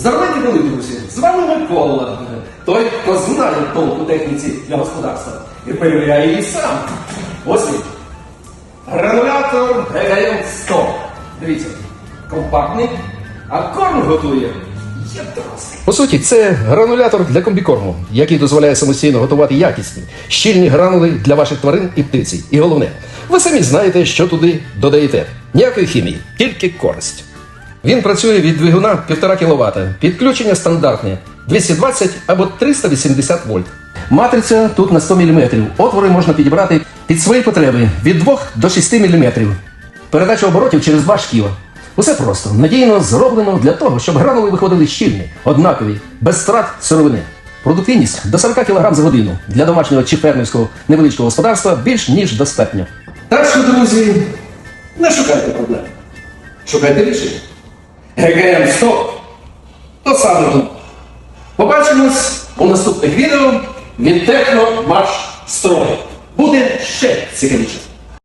Здоровенькі були, друзі! З вами Микола, той, хто знає толк у техніці для господарства і перевіряє її сам. Ось він. Гранулятор ГГМ 100. Дивіться, компактний, а корм готує. По суті, це гранулятор для комбікорму, який дозволяє самостійно готувати якісні, щільні гранули для ваших тварин і птиці. І головне, ви самі знаєте, що туди додаєте. Ніякої хімії, тільки користь. Він працює від двигуна 1,5 кВт. Підключення стандартне 220 або 380 вольт. Матриця тут на 100 мм. Отвори можна підібрати під свої потреби від 2 до 6 мм. Передача оборотів через два шківа. Усе просто надійно зроблено для того, щоб гранули виходили щільні, однакові, без страт сировини. Продуктивність до 40 кг за годину для домашнього чи фермерського невеличкого господарства більш ніж достатньо. Так що, друзі, не шукайте проблем. Шукайте рішення. ГГМ 100 то саме тут. Побачимось у наступних відео від Техно Марш Строй. Буде ще цікавіше.